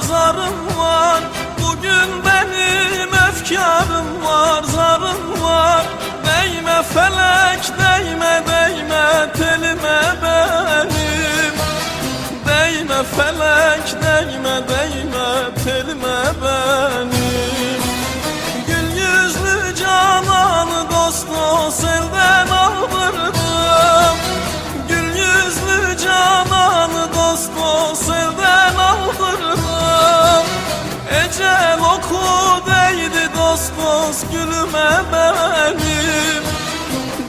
zarım var. Bugün benim efkarım var zarım var. Değme felek değme değme telime benim. Değme felek değme değme telime benim dost gülüme benim.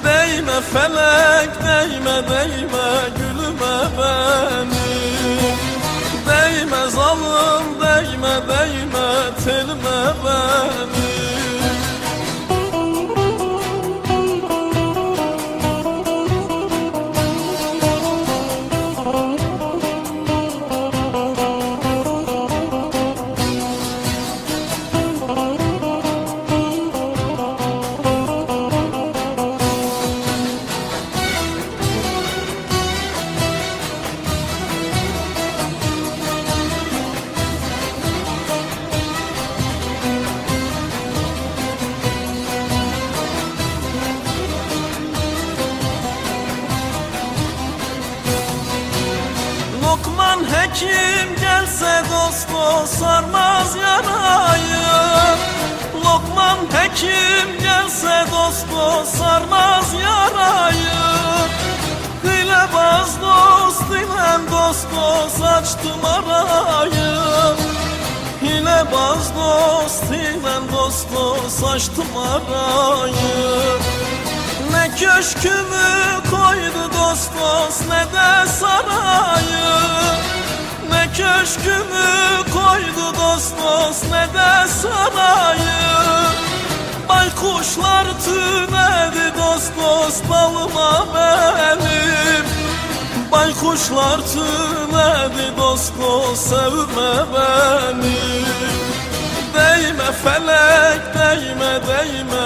Değme felek değme değme gülüme benim. Değme zalim değme değme telime benim Lokman hekim gelse dost dost sarmaz yarayı. Lokman hekim gelse dost dost sarmaz yarayı. Hilebaz dost ile dost dost açtım arayı. Hilebaz dost ile dost dost açtım arayı. Ne köşkümü koydu dost dost ne de sarayı Köşkümü koydu dost dost ne de sarayı Baykuşlar tünedi dost dost balıma benim. Baykuşlar tünedi dost dost sevme beni. Değme felek değme değme